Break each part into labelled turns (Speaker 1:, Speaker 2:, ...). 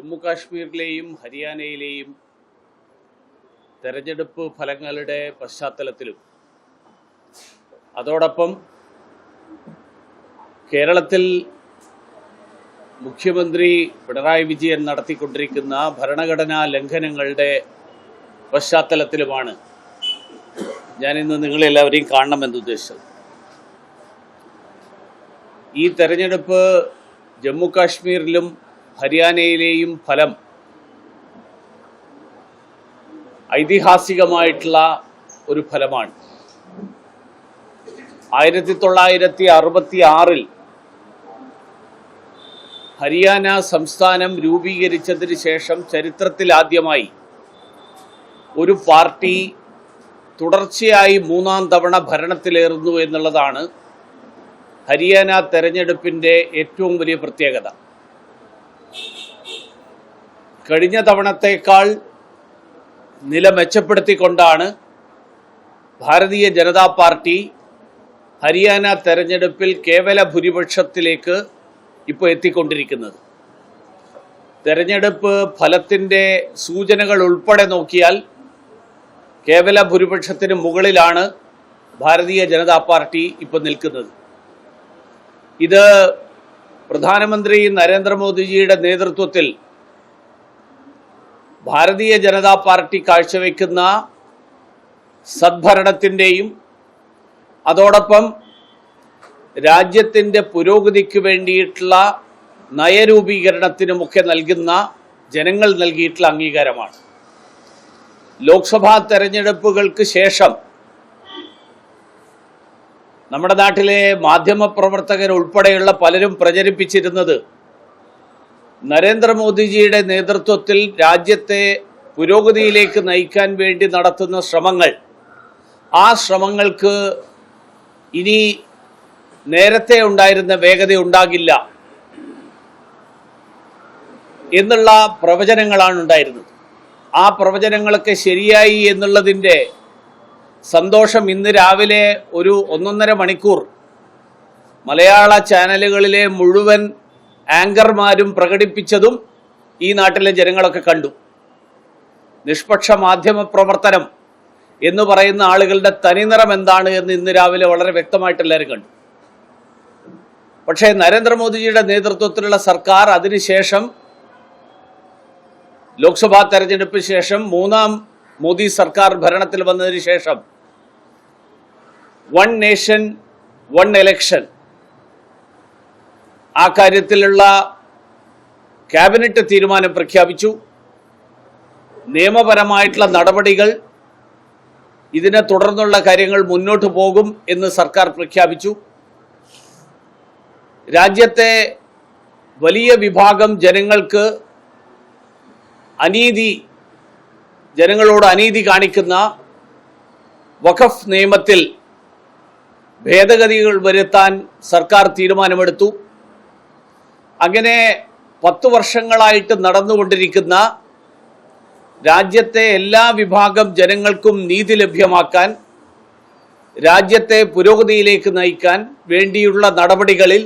Speaker 1: ജമ്മു കാശ്മീരിലെയും ഹരിയാനയിലെയും തെരഞ്ഞെടുപ്പ് ഫലങ്ങളുടെ പശ്ചാത്തലത്തിലും അതോടൊപ്പം കേരളത്തിൽ മുഖ്യമന്ത്രി പിണറായി വിജയൻ നടത്തിക്കൊണ്ടിരിക്കുന്ന ഭരണഘടനാ ലംഘനങ്ങളുടെ പശ്ചാത്തലത്തിലുമാണ് ഞാനിന്ന് നിങ്ങളെല്ലാവരെയും കാണണമെന്ന് ഉദ്ദേശിച്ചത്. ഈ തെരഞ്ഞെടുപ്പ് ജമ്മു കാശ്മീരിലും ഹരിയാനയിലെയും ഫലം ഐതിഹാസികമായിട്ടുള്ള ഒരു ഫലമാണ്. ആയിരത്തി തൊള്ളായിരത്തി അറുപത്തി ആറിൽ ഹരിയാന സംസ്ഥാനം രൂപീകരിച്ചതിന് ശേഷം ചരിത്രത്തിലാദ്യമായി ഒരു പാർട്ടി തുടർച്ചയായി മൂന്നാം തവണ ഭരണത്തിലേറുന്നു എന്നുള്ളതാണ് ഹരിയാന തെരഞ്ഞെടുപ്പിന്റെ ഏറ്റവും വലിയ പ്രത്യേകത. കഴിഞ്ഞ തവണത്തേക്കാൾ നില മെച്ചപ്പെടുത്തിക്കൊണ്ടാണ് ഭാരതീയ ജനതാ പാർട്ടി ഹരിയാന തെരഞ്ഞെടുപ്പിൽ കേവല ഭൂരിപക്ഷത്തിലേക്ക് ഇപ്പോൾ എത്തിക്കൊണ്ടിരിക്കുന്നത്. തെരഞ്ഞെടുപ്പ് ഫലത്തിന്റെ സൂചനകൾ ഉൾപ്പെടെ നോക്കിയാൽ കേവല ഭൂരിപക്ഷത്തിന് മുകളിലാണ് ഭാരതീയ ജനതാ പാർട്ടി ഇപ്പോൾ നിൽക്കുന്നത്. ഇത് പ്രധാനമന്ത്രി നരേന്ദ്രമോദിജിയുടെ നേതൃത്വത്തിൽ ഭാരതീയ ജനതാ പാർട്ടി കാഴ്ചവെക്കുന്ന സദ്ഭരണത്തിന്റെയും അതോടൊപ്പം രാജ്യത്തിന്റെ പുരോഗതിക്ക് വേണ്ടിയിട്ടുള്ള നയരൂപീകരണത്തിനുമൊക്കെ നൽകുന്ന ജനങ്ങൾ നൽകിയിട്ടുള്ള അംഗീകാരമാണ്. ലോക്സഭാ തെരഞ്ഞെടുപ്പുകൾക്ക് ശേഷം നമ്മുടെ നാട്ടിലെ മാധ്യമപ്രവർത്തകർ ഉൾപ്പെടെയുള്ള പലരും പ്രചരിപ്പിച്ചിരുന്നത് നരേന്ദ്രമോദിജിയുടെ നേതൃത്വത്തിൽ രാജ്യത്തെ പുരോഗതിയിലേക്ക് നയിക്കാൻ വേണ്ടി നടത്തുന്ന ശ്രമങ്ങൾ. ആ ശ്രമങ്ങൾക്ക് ഇനി നേരത്തെ ഉണ്ടായിരുന്ന വേഗത ഉണ്ടാകില്ല എന്നുള്ള പ്രവചനങ്ങളാണ് ഉണ്ടായിരുന്നത്. ആ പ്രവചനങ്ങളൊക്കെ ശരിയായി എന്നുള്ളതിന്റെ സന്തോഷം ഇന്ന് രാവിലെ ഒരു ഒന്നൊന്നര മണിക്കൂർ മലയാള ചാനലുകളിലെ മുഴുവൻ ആങ്കർമാരും പ്രകടിപ്പിച്ചതും ഈ നാട്ടിലെ ജനങ്ങളൊക്കെ കണ്ടു. നിഷ്പക്ഷ മാധ്യമ പ്രവർത്തനം എന്ന് പറയുന്ന ആളുകളുടെ തനിനിറം എന്താണ് എന്ന് ഇന്ന് രാവിലെ വളരെ വ്യക്തമായിട്ട് എല്ലാവരും കണ്ടു. പക്ഷേ നരേന്ദ്രമോദിജിയുടെ നേതൃത്വത്തിലുള്ള സർക്കാർ അതിനുശേഷം ലോക്സഭാ തെരഞ്ഞെടുപ്പിന് ശേഷം മൂന്നാം മോദി സർക്കാർ ഭരണത്തിൽ വന്നതിന് ശേഷം വൺ നേഷൻ വൺ എലക്ഷൻ ആ കാര്യത്തിലുള്ള ക്യാബിനറ്റ് തീരുമാനം പ്രഖ്യാപിച്ചു. നിയമപരമായിട്ടുള്ള നടപടികൾ ഇതിനെ തുടർന്നുള്ള കാര്യങ്ങൾ മുന്നോട്ട് പോകും എന്ന് സർക്കാർ പ്രഖ്യാപിച്ചു. രാജ്യത്തെ വലിയ വിഭാഗം ജനങ്ങൾക്ക് അനീതി ജനങ്ങളോട് അനീതി കാണിക്കുന്ന വഖഫ് നിയമത്തിൽ ഭേദഗതികൾ വരുത്താൻ സർക്കാർ തീരുമാനമെടുത്തു. അങ്ങനെ പത്തു വർഷങ്ങളായിട്ട് നടന്നുകൊണ്ടിരിക്കുന്ന രാജ്യത്തെ എല്ലാ വിഭാഗം ജനങ്ങൾക്കും നീതി ലഭ്യമാക്കാൻ രാജ്യത്തെ പുരോഗതിയിലേക്ക് നയിക്കാൻ വേണ്ടിയുള്ള നടപടികളിൽ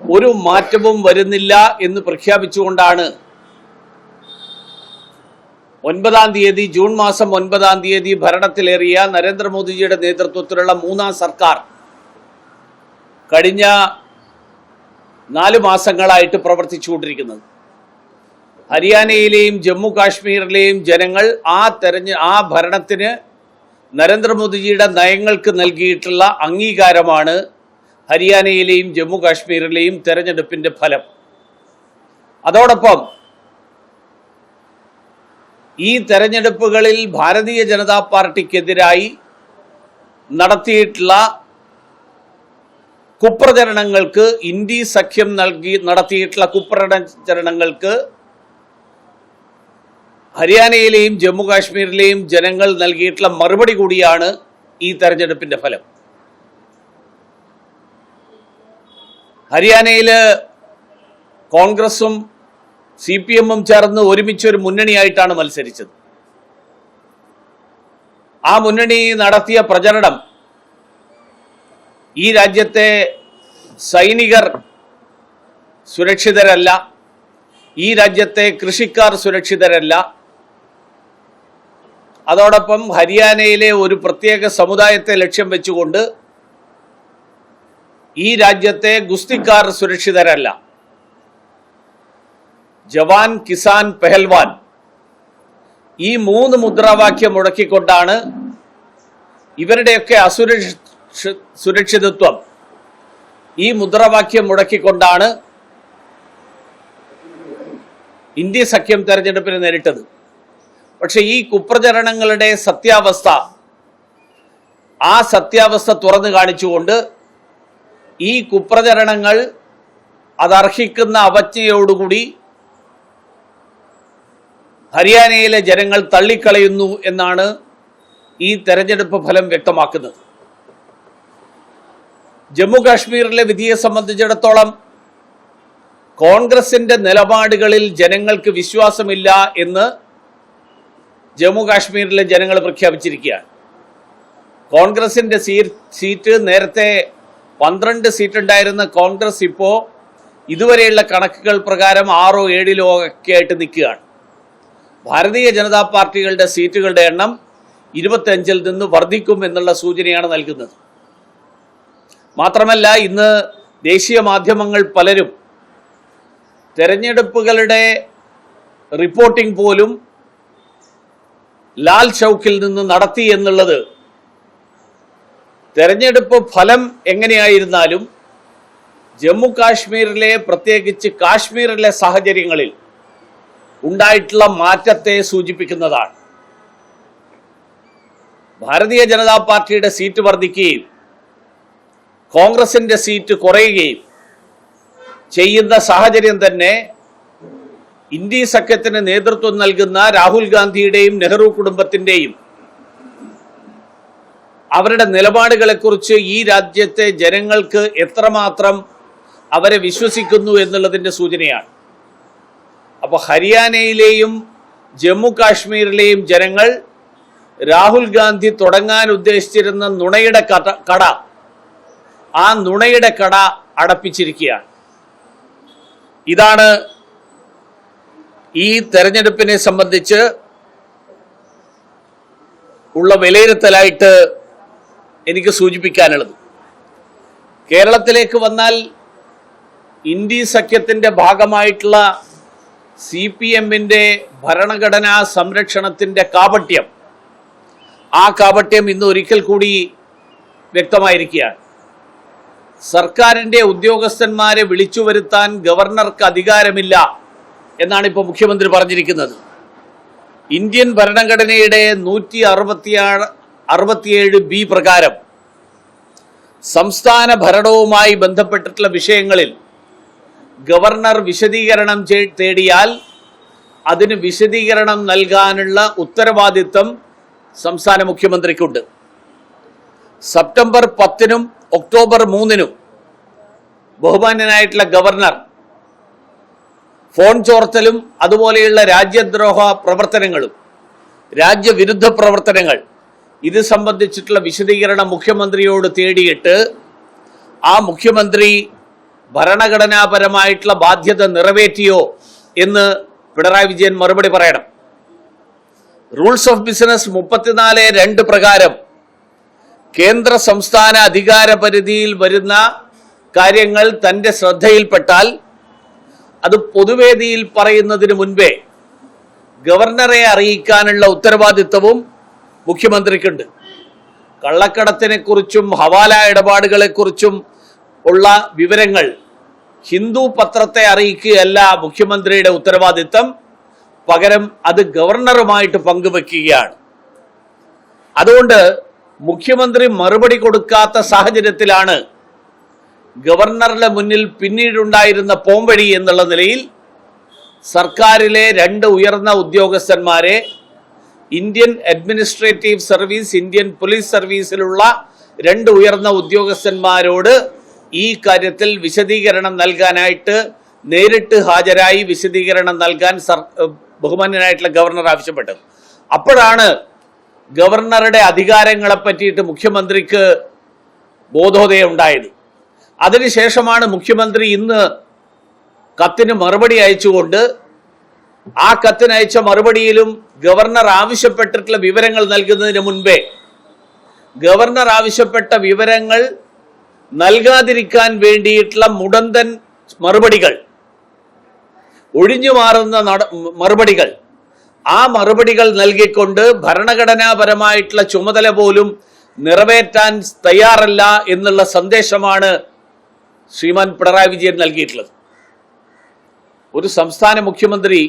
Speaker 1: ഒരു മാറ്റവും വരുന്നില്ല എന്ന് പ്രഖ്യാപിച്ചുകൊണ്ടാണ് ഒൻപതാം തീയതി ജൂൺ മാസം ഒൻപതാം തീയതി ഭരണത്തിലേറിയ നരേന്ദ്രമോദിജിയുടെ നേതൃത്വത്തിലുള്ള മൂന്നാം സർക്കാർ കഴിഞ്ഞ നാല് മാസങ്ങളായിട്ട് പ്രവർത്തിച്ചുകൊണ്ടിരിക്കുന്നത്. ഹരിയാനയിലെയും ജമ്മു കാശ്മീരിലെയും ജനങ്ങൾ ആ തെരഞ്ഞ ആ ഭരണത്തിന് നരേന്ദ്രമോദിജിയുടെ നയങ്ങൾക്ക് നൽകിയിട്ടുള്ള അംഗീകാരമാണ് ഹരിയാനയിലെയും ജമ്മു കാശ്മീരിലെയും തെരഞ്ഞെടുപ്പിന്റെ ഫലം. അതോടൊപ്പം ഈ തെരഞ്ഞെടുപ്പുകളിൽ ഭാരതീയ ജനതാ പാർട്ടിക്കെതിരായി നടത്തിയിട്ടുള്ള കുപ്രചരണങ്ങൾക്ക് ഇന്ത്യ സഖ്യം നൽകി നടത്തിയിട്ടുള്ള കുപ്രചരണങ്ങൾക്ക് ഹരിയാനയിലെയും ജമ്മു കാശ്മീരിലെയും ജനങ്ങൾ നൽകിയിട്ടുള്ള മറുപടി കൂടിയാണ് ഈ തെരഞ്ഞെടുപ്പിന്റെ ഫലം. ഹരിയാനയിൽ കോൺഗ്രസും സി പി എമ്മും ചേർന്ന് ഒരുമിച്ച് ഒരു മുന്നണിയായിട്ടാണ് മത്സരിച്ചത്. ആ മുന്നണി നടത്തിയ പ്രചരണം ഈ രാജ്യത്തെ സൈനികർ സുരക്ഷിതരല്ല. ഈ രാജ്യത്തെ കൃഷിക്കാർ സുരക്ഷിതരല്ല. അതോടൊപ്പം ഹരിയാനയിലെ ഒരു പ്രത്യേക സമുദായത്തെ ലക്ഷ്യം വെച്ചുകൊണ്ട് ഈ രാജ്യത്തെ ഗുസ്തിക്കാർ സുരക്ഷിതരല്ല. ജവാൻ കിസാൻ പെഹൽവാൻ ഈ മൂന്ന് മുദ്രാവാക്യം മുടക്കിക്കൊണ്ടാണ് ഇവരുടെയൊക്കെ അസുരക്ഷ സുരക്ഷിതത്വം. ഈ മുദ്രാവാക്യം മുടക്കിക്കൊണ്ടാണ് ഇന്ത്യ സഖ്യം തെരഞ്ഞെടുപ്പിന് നേരിട്ടത്. പക്ഷെ ഈ കുപ്രചരണങ്ങളുടെ സത്യാവസ്ഥ ആ സത്യാവസ്ഥ തുറന്നു കാണിച്ചുകൊണ്ട് ഈ കുപ്രചരണങ്ങൾ അതർഹിക്കുന്ന അവജ്ഞയോടുകൂടി ഹരിയാനയിലെ ജനങ്ങൾ തള്ളിക്കളയുന്നു എന്നാണ് ഈ തെരഞ്ഞെടുപ്പ് ഫലം വ്യക്തമാക്കുന്നത്. ജമ്മു കാശ്മീരിലെ വിധിയെ സംബന്ധിച്ചിടത്തോളം കോൺഗ്രസിന്റെ നിലപാടുകളിൽ ജനങ്ങൾക്ക് വിശ്വാസമില്ല എന്ന് ജമ്മു കാശ്മീരിലെ ജനങ്ങൾ പ്രഖ്യാപിച്ചിരിക്കുകയാണ്. കോൺഗ്രസിന്റെ സീറ്റ് നേരത്തെ പന്ത്രണ്ട് സീറ്റ് ഉണ്ടായിരുന്ന കോൺഗ്രസ് ഇപ്പോൾ ഇതുവരെയുള്ള കണക്കുകൾ പ്രകാരം ആറോ ഏഴിലോ ഒക്കെ ആയിട്ട് നിൽക്കുകയാണ്. ഭാരതീയ ജനതാ പാർട്ടികളുടെ സീറ്റുകളുടെ എണ്ണം ഇരുപത്തഞ്ചിൽ നിന്ന് വർദ്ധിക്കും എന്നുള്ള സൂചനയാണ് നൽകുന്നത്. മാത്രമല്ല ഇന്ന് ദേശീയ മാധ്യമങ്ങൾ പലരും തെരഞ്ഞെടുപ്പുകളുടെ റിപ്പോർട്ടിംഗ് പോലും ലാൽ ചൗക്കിൽ നിന്ന് നടത്തി എന്നുള്ളത് തെരഞ്ഞെടുപ്പ് ഫലം എങ്ങനെയായിരുന്നാലും ജമ്മു കാശ്മീരിലെ പ്രത്യേകിച്ച് കാശ്മീരിലെ സാഹചര്യങ്ങളിൽ ഉണ്ടായിട്ടുള്ള മാറ്റത്തെ സൂചിപ്പിക്കുന്നതാണ്. ഭാരതീയ ജനതാ പാർട്ടിയുടെ സീറ്റ് വർദ്ധിക്കുകയും കോൺഗ്രസിന്റെ സീറ്റ് കുറയുകയും ചെയ്യുന്ന സാഹചര്യം തന്നെ ഇന്ത്യ സഖ്യത്തിന് നേതൃത്വം നൽകുന്ന രാഹുൽ ഗാന്ധിയുടെയും നെഹ്റു കുടുംബത്തിന്റെയും. അവരുടെ നിലപാടുകളെക്കുറിച്ച് ഈ രാജ്യത്തെ ജനങ്ങൾക്ക് എത്രമാത്രം അവരെ വിശ്വസിക്കുന്നു എന്നുള്ളതിന്റെ സൂചനയാണ്. അപ്പൊ ഹരിയാനയിലെയും ജമ്മു കാശ്മീരിലെയും ജനങ്ങൾ രാഹുൽ ഗാന്ധി തുടങ്ങാൻ ഉദ്ദേശിച്ചിരുന്ന നുണയുടെ കട ആ നുണയുടെ കട അടപ്പിച്ചിരിക്കുകയാണ്. ഇതാണ് ഈ തെരഞ്ഞെടുപ്പിനെ സംബന്ധിച്ച് ഉള്ള വിലയിരുത്തലായിട്ട് എനിക്ക് സൂചിപ്പിക്കാനുള്ളത്. കേരളത്തിലേക്ക് വന്നാൽ ഇന്ത്യ സഖ്യത്തിന്റെ ഭാഗമായിട്ടുള്ള സി പി എമ്മിന്റെ ഭരണഘടനാ സംരക്ഷണത്തിന്റെ കാപട്യം ആ കാപട്യം ഇന്ന് ഒരിക്കൽ കൂടി വ്യക്തമായിരിക്കുകയാണ്. സർക്കാരിന്റെ ഉദ്യോഗസ്ഥന്മാരെ വിളിച്ചു വരുത്താൻ ഗവർണർക്ക് അധികാരമില്ല എന്നാണ് ഇപ്പോൾ മുഖ്യമന്ത്രി പറഞ്ഞിരിക്കുന്നത്. ഇന്ത്യൻ ഭരണഘടനയുടെ നൂറ്റി അറുപത്തിയാറ് അറുപത്തിയേഴ് ബി പ്രകാരം സംസ്ഥാന ഭരണവുമായി ബന്ധപ്പെട്ടിട്ടുള്ള വിഷയങ്ങളിൽ ഗവർണർ വിശദീകരണം തേടിയാൽ അതിന് വിശദീകരണം നൽകാനുള്ള ഉത്തരവാദിത്തം സംസ്ഥാന മുഖ്യമന്ത്രിക്കുണ്ട്. സെപ്റ്റംബർ പത്തിനും ഒക്ടോബർ മൂന്നിനും ബഹുമാന്യനായിട്ടുള്ള ഗവർണർ ഫോൺ ചോർത്തലും അതുപോലെയുള്ള രാജ്യദ്രോഹ പ്രവർത്തനങ്ങളും രാജ്യവിരുദ്ധ പ്രവർത്തനങ്ങൾ ഇത് സംബന്ധിച്ചിട്ടുള്ള വിശദീകരണം മുഖ്യമന്ത്രിയോട് തേടിയിട്ട് ആ മുഖ്യമന്ത്രി ഭരണഘടനാപരമായിട്ടുള്ള ബാധ്യത നിറവേറ്റിയോ എന്ന് പിണറായി വിജയൻ മറുപടി പറയണം. റൂൾസ് ഓഫ് ബിസിനസ് മുപ്പത്തിനാല് രണ്ട് പ്രകാരം കേന്ദ്ര സംസ്ഥാന അധികാര പരിധിയിൽ വരുന്ന കാര്യങ്ങൾ തന്റെ ശ്രദ്ധയിൽപ്പെട്ടാൽ അത് പൊതുവേദിയിൽ പറയുന്നതിന് മുൻപേ ഗവർണറെ അറിയിക്കാനുള്ള ഉത്തരവാദിത്വവും മുഖ്യമന്ത്രിക്കുണ്ട്. കള്ളക്കടത്തിനെ കുറിച്ചും ഹവാല ഇടപാടുകളെക്കുറിച്ചും ഉള്ള വിവരങ്ങൾ ഹിന്ദു പത്രത്തെ അറിയിക്കുകയല്ല മുഖ്യമന്ത്രിയുടെ ഉത്തരവാദിത്തം പകരം അത് ഗവർണറുമായിട്ട് പങ്കുവെക്കുകയാണ്. അതുകൊണ്ട് മുഖ്യമന്ത്രി മറുപടി കൊടുക്കാത്ത സാഹചര്യത്തിലാണ് ഗവർണറുടെ മുന്നിൽ പിന്നീടുണ്ടായിരുന്ന പോംവഴി എന്നുള്ള നിലയിൽ സർക്കാരിലെ രണ്ട് ഉയർന്ന ഉദ്യോഗസ്ഥന്മാരെ Indian administrative service Indian police സർവീസിലുള്ള രണ്ട് ഉയർന്ന ഉദ്യോഗസ്ഥന്മാരോട് ഈ കാര്യത്തിൽ വിശദീകരണം നൽകാനായിട്ട് നേരിട്ട് ഹാജരായി വിശദീകരണം നൽകാൻ സർ ബഹുമാന്യനായിട്ടുള്ള ഗവർണർ ആവശ്യപ്പെട്ടത് അപ്പോഴാണ് ഗവർണറുടെ അധികാരങ്ങളെ പറ്റിയിട്ട് മുഖ്യമന്ത്രിക്ക് ബോധോദയം ഉണ്ടായത്. അതിനുശേഷമാണ് മുഖ്യമന്ത്രി ഇന്ന് കത്തിന് മറുപടി അയച്ചുകൊണ്ട് ആ കത്തിനയച്ച മറുപടിയിലും ഗവർണർ ആവശ്യപ്പെട്ടിട്ടുള്ള വിവരങ്ങൾ നൽകുന്നതിന് മുൻപേ ഗവർണർ ആവശ്യപ്പെട്ട വിവരങ്ങൾ നൽകാതിരിക്കാൻ വേണ്ടിയിട്ടുള്ള മുടന്തൻ മറുപടികൾ ഒഴിഞ്ഞു മാറുന്ന മറുപടികൾ ആ മറുപടികൾ നൽകിക്കൊണ്ട് ഭരണഘടനാപരമായിട്ടുള്ള ചുമതല പോലും നിറവേറ്റാൻ തയ്യാറല്ല എന്നുള്ള സന്ദേശമാണ് ശ്രീമാൻ പിണറായി വിജയൻ നൽകിയിട്ടുള്ളത്. ഒരു സംസ്ഥാന മുഖ്യമന്ത്രി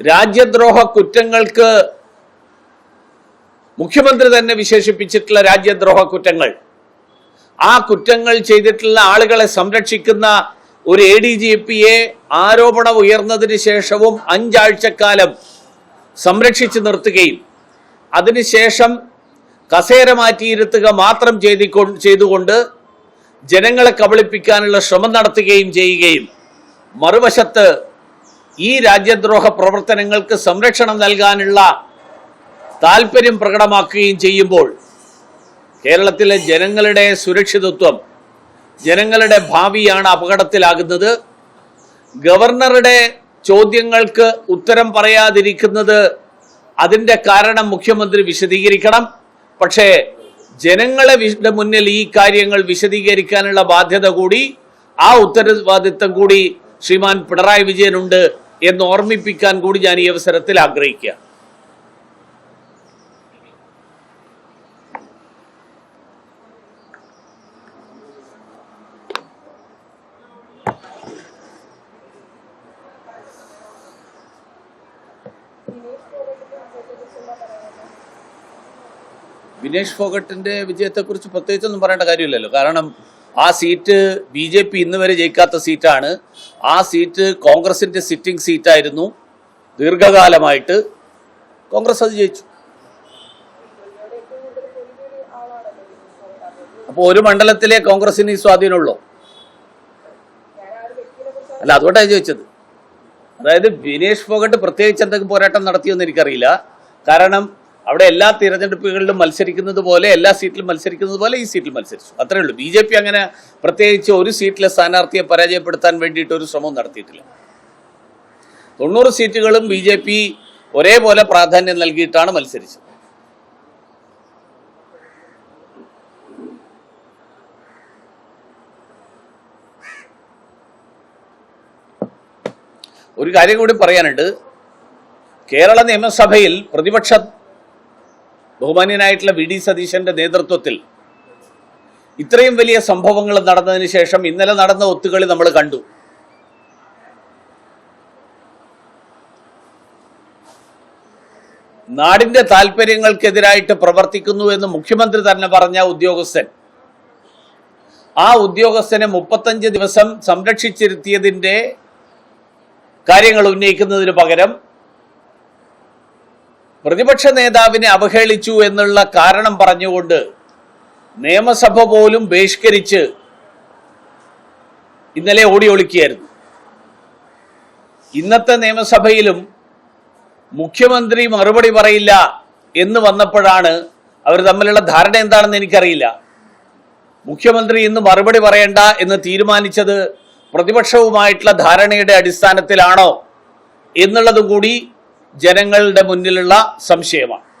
Speaker 1: രാജ്യദ്രോഹ കുറ്റങ്ങൾക്ക് മുഖ്യമന്ത്രി തന്നെ വിശേഷിപ്പിച്ചിട്ടുള്ള രാജ്യദ്രോഹ കുറ്റങ്ങൾ. ആ കുറ്റങ്ങൾ ചെയ്തിട്ടുള്ള ആളുകളെ സംരക്ഷിക്കുന്ന ഒരു എ ഡി ജി പിയെ ആരോപണം ഉയർന്നതിന് ശേഷവും അഞ്ചാഴ്ചക്കാലം സംരക്ഷിച്ചു നിർത്തുകയും അതിനുശേഷം കസേര മാറ്റിയിരുത്തുക മാത്രം ചെയ്തിക്കൊ ചെയ്തുകൊണ്ട് ജനങ്ങളെ കബളിപ്പിക്കാനുള്ള ശ്രമം നടത്തുകയും ചെയ്യുകയും മറുവശത്ത് ഈ രാജ്യദ്രോഹ പ്രവർത്തനങ്ങൾക്ക് സംരക്ഷണം നൽകാനുള്ള താല്പര്യം പ്രകടമാക്കുകയും ചെയ്യുമ്പോൾ കേരളത്തിലെ ജനങ്ങളുടെ സുരക്ഷിതത്വം ജനങ്ങളുടെ ഭാവിയാണ് അപകടത്തിലാകുന്നത്. ഗവർണറുടെ ചോദ്യങ്ങൾക്ക് ഉത്തരം പറയാതിരിക്കുന്നത് അതിന്റെ കാരണം മുഖ്യമന്ത്രി വിശദീകരിക്കണം. പക്ഷേ ജനങ്ങളെ മുന്നിൽ ഈ കാര്യങ്ങൾ വിശദീകരിക്കാനുള്ള ബാധ്യത കൂടി ആ ഉത്തരവാദിത്തം കൂടി ശ്രീമാൻ പിണറായി വിജയനുണ്ട് എന്ന് ഓർമ്മിപ്പിക്കാൻ കൂടി ഞാൻ ഈ അവസരത്തിൽ ആഗ്രഹിക്കുക വിനേഷ് ഫോഗട്ടിന്റെ വിജയത്തെക്കുറിച്ച് പ്രത്യേകിച്ചൊന്നും പറയേണ്ട കാര്യമില്ലല്ലോ. കാരണം ആ സീറ്റ് ബി ജെ പി ഇന്ന് വരെ ജയിക്കാത്ത സീറ്റാണ്. ആ സീറ്റ് കോൺഗ്രസിന്റെ സിറ്റിംഗ് സീറ്റായിരുന്നു. ദീർഘകാലമായിട്ട് കോൺഗ്രസ് അത് ജയിച്ചു. അപ്പോൾ ഒരു മണ്ഡലത്തിലെ കോൺഗ്രസിന് ഈ സ്വാധീനമുള്ളൂ. അല്ല അതുകൊണ്ടാണ് ചോദിച്ചത്. അതായത് വിനേഷ് ഫോഗട്ട് പ്രത്യേകിച്ച് എന്തെങ്കിലും പോരാട്ടം നടത്തിയെന്ന് എനിക്കറിയില്ല. കാരണം അവിടെ എല്ലാ തിരഞ്ഞെടുപ്പുകളിലും മത്സരിക്കുന്നത് പോലെ എല്ലാ സീറ്റിലും മത്സരിക്കുന്നത് പോലെ ഈ സീറ്റിൽ മത്സരിച്ചു. അത്രേ ഉള്ളൂ. ബി ജെ പി അങ്ങനെ പ്രത്യേകിച്ച് ഒരു സീറ്റിലെ സ്ഥാനാർത്ഥിയെ പരാജയപ്പെടുത്താൻ വേണ്ടിയിട്ട് ഒരു ശ്രമവും നടത്തിയിട്ടില്ല. തൊണ്ണൂറ് സീറ്റുകളും ബി ജെ പി ഒരേപോലെ പ്രാധാന്യം നൽകിയിട്ടാണ് മത്സരിച്ചത്. ഒരു കാര്യം കൂടി പറയാനുണ്ട്. കേരള നിയമസഭയിൽ പ്രതിപക്ഷ ബഹുമാന്യനായിട്ടുള്ള വി ഡി സതീശന്റെ നേതൃത്വത്തിൽ ഇത്രയും വലിയ സംഭവങ്ങൾ നടന്നതിന് ശേഷം ഇന്നലെ നടന്ന ഒത്തുകളി നമ്മൾ കണ്ടു. നാടിന്റെ താല്പര്യങ്ങൾക്കെതിരായിട്ട് പ്രവർത്തിക്കുന്നു എന്ന് മുഖ്യമന്ത്രി തന്നെ പറഞ്ഞ ഉദ്യോഗസ്ഥൻ. ആ ഉദ്യോഗസ്ഥനെ മുപ്പത്തഞ്ച് ദിവസം സംരക്ഷിച്ചിരുത്തിയതിന്റെ കാര്യങ്ങൾ ഉന്നയിക്കുന്നതിന് പകരം പ്രതിപക്ഷ നേതാവിനെ അവഹേളിച്ചു എന്നുള്ള കാരണം പറഞ്ഞുകൊണ്ട് നിയമസഭ പോലും ബഹിഷ്കരിച്ച് ഇന്നലെ ഓടി ഒളിക്കുകയായിരുന്നു. ഇന്നത്തെ നിയമസഭയിലും മുഖ്യമന്ത്രി മറുപടി പറയില്ല എന്ന് വന്നപ്പോഴാണ് അവർ തമ്മിലുള്ള ധാരണ എന്താണെന്ന് എനിക്കറിയില്ല. മുഖ്യമന്ത്രി ഇന്ന് മറുപടി പറയണ്ട എന്ന് തീരുമാനിച്ചത് പ്രതിപക്ഷവുമായിട്ടുള്ള ധാരണയുടെ അടിസ്ഥാനത്തിലാണോ എന്നുള്ളതും കൂടി ജനങ്ങളുടെ മുന്നിലുള്ള സംശയമാണ്.